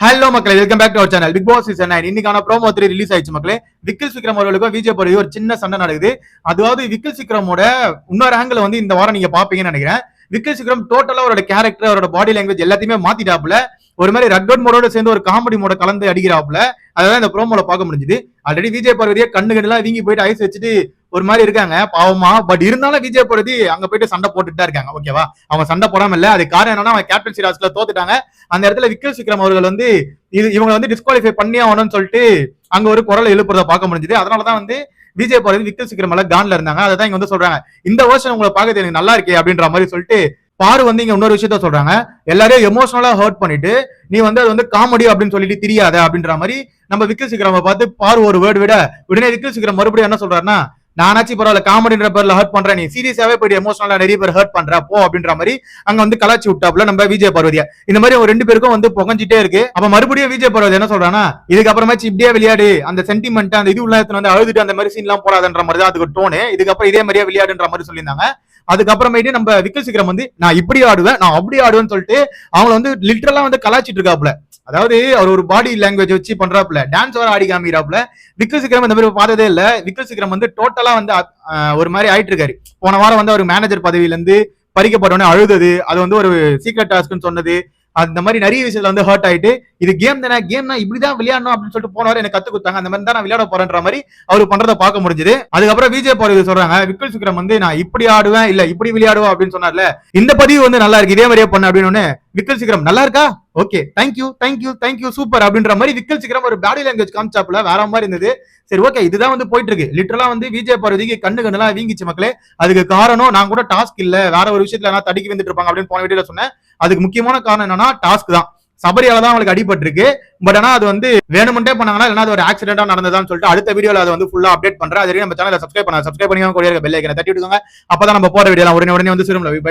Hello மக்களே welcome back to our channel Bigg Boss season nine இன்னைக்கான promo three release ஆயிடுச்சு மக்களே. விக்கில் விக்ரம் அவர்களுக்கும் விஜய் போறது ஒரு சின்ன சண்டை நடக்குது. அதாவது விக்கில் விக்ரமோட இன்னொரு ஆங்கிள் வந்து இந்த வாரம் நீங்க பாப்பீங்கன்னு நினைக்கிறேன். விக்கில் விக்ரம் டோட்டலா அவரோட கேரக்டர் அவரோட பாடி லாங்குவேஜ் எல்லாத்தையுமே மாத்திட்டாப்புல. ஒரு மாதிரி ரெட்வர்ட் மோடோட சேர்ந்து ஒரு காமெடி மோட கலந்து அடிக்கிறாப்ல அதான் இந்த ப்ரோமோல பார்க்க முடிஞ்சுது. ஆல்ரெடி விஜய் பார்வதியே கண்ணு கண்ணெல்லாம் வீங்கி போயிட்டு ஐஸ் வச்சுட்டு ஒரு மாதிரி இருக்காங்க பாவமா. பட் இருந்தாலும் விஜய் பார்வதி அங்க போயிட்டு சண்டை போட்டுட்டு இருக்காங்க. ஓகேவா அவங்க சண்டை போடாம இல்ல. அது காரணம் என்னன்னா அவன் கேப்டன் சிராஸ்ல தோத்துட்டாங்க. அந்த இடத்துல விக்கல் விக்ரம் அவர்கள் வந்து இது இவங்க வந்து டிஸ்குவாலிஃபை பண்ணி ஆகணும்னு சொல்லிட்டு அங்க ஒரு குரலை எழுப்புறத பார்க்க முடிஞ்சது. அதனாலதான் வந்து விஜய் பார்வதி விக்கல் விக்ரம் எல்லாம் கான்ல இருந்தாங்க. அதை தான் இங்க வந்து சொல்றாங்க. இந்த வருஷம் உங்களை பார்க்கறது எனக்கு நல்லா இருக்கே அப்படின்ற மாதிரி சொல்லிட்டு பாரு வந்து இங்க இன்னொரு விஷயத்த சொல்றாங்க. எல்லாரையும் எமோஷனலா ஹர்ட் பண்ணிட்டு நீ வந்து அது வந்து காமெடி அப்படின்னு சொல்லிட்டு தெரியாத அப்படின்ற மாதிரி நம்ம விக்கல் சிக்ரம் பார்த்து பாரு ஒரு வேர்டு விட. உடனே விக்கல் சிக்ரம் மறுபடியும் என்ன சொல்றாருன்னா நானாச்சும் பரவாயில்ல காமெடின்ற பேர்ல ஹர்ட் பண்றேன். நீ சீரியஸாவே போய் எமோஷனலா நிறைய பேர் ஹர்ட் பண்ற போ அப்படின்ற மாதிரி அங்க வந்து கலாச்சி விட்டாப்ல நம்ம விஜய் பார்வதியா. இந்த மாதிரி அவங்க ரெண்டு பேருக்கும் வந்து புகஞ்சிட்டே இருக்கு. அப்ப மறுபடியும் விஜய் பார்வதி என்ன சொல்றானா இதுக்கப்புறமாச்சு இப்படியே விளையாடு அந்த சென்டிமெண்ட் அந்த இது உள்ள வந்து அழுதுட்டு அந்த மாதிரி சீன் எல்லாம் மாதிரி தான் அதுக்கு டோனு இதுக்கப்புறம் இதே மாதிரியே விளையாடுன்ற மாதிரி சொல்லியிருந்தாங்க. அதுக்கப்புறமேட்டு நம்ம விக்கல் சிக்கிரம் வந்து நான் இப்படி ஆடுவேன் நான் அப்படி ஆடுவேன்னு சொல்லிட்டு அவங்கள வந்து லிட்டரலா வந்து கலாச்சிட்டு இருக்காப்ல அதாவது அவர் ஒரு பாடி லாங்குவேஜ் வச்சு பண்றாப்புல. டான்ஸ் வர ஆடி காமிக்கிறாப்புல. விக்கல் சிக்கிரம் இந்த மாதிரி பார்த்ததே இல்ல. விக்கல் சிக்கிரம் வந்து டோட்டலா வந்து ஒரு மாதிரி ஆயிட்டு இருக்காரு போன வாரம் வந்து அவர் மேனேஜர் பதவியில இருந்து பறிக்கப்பட்டவனே அழுதது. அது வந்து ஒரு சீக்ரெட் டாஸ்க்னு சொன்னது. அந்த மாதிரி நிறைய விஷயத்துல வந்து ஹர்ட் ஆயிட்டு இது கேம் தானே கேம்னா இப்படிதான் விளையாடணும் அப்படின்னு சொல்லிட்டு போனவர் எனக்கு கத்து கொடுத்தாங்க. அந்த மாதிரி தான் நான் விளையாட போறேன்ற மாதிரி அவர் பண்றதை பார்க்க முடிஞ்சது. அதுக்கப்புறம் விஜய் போறது சொல்றாங்க விக்கல் சுக்ரம் வந்து நான் இப்படி ஆடுவேன் இல்ல இப்படி விளையாடுவேன் அப்படின்னு சொன்னார்ல. இந்த பதிவு வந்து நல்லா இருக்கு இதே மாதிரியே பண்ண அப்படின்னு விக்கல் சிக்ரம் நல்லா இருக்கா? Okay thank you thank you thank you super அப்படின்ற மாதிரி விக்கல் சிக்ரம் ஒரு பாடி லாங்குவேஜ் காமிச்சாப்ல வேற மாதிரி இருந்தது. சரி ஓகே இதுதான் வந்து போயிட்டு இருக்கு. லிட்டரலா வந்து விஜய் பார்வதிக்கு கண்ணு கண்ணெல்லாம் வீங்கிச்சு மக்களே. அதுக்கு காரணம் நான் கூட டாஸ்க் இல்ல. வேற ஒரு விஷயத்துல நான் தடுக்கி வந்துட்டு இருப்பாங்க அப்படின்னு போன வீடியோல சொன்னேன். அதுக்கு முக்கியமான காரணம் என்னன்னா டாஸ்க் தான். சபரியால தான் அவங்களுக்கு அடிபட்டிருக்கு. பட் ஆனா அது வந்து வேணுமெண்டே பண்ணாங்கன்னா இல்லைன்னா அது ஒரு ஆக்சிடென்டா நடந்ததான்னு சொல்லிட்டு அடுத்த வீடியோல அதை வந்து ஃபுல்லா அப்டேட் பண்றேன். அது வரைக்கும் நம்ம சேனலை சப்ஸ்கிரைப் பண்ண சப்ஸ்கிரைப் பண்ணி கூட பெல் ஐக்கனை தட்டி விட்டுக்கோங்க அப்பதான் நம்ம போற வீடியோ உடனே உடனே வந்து சிறுமில் போய்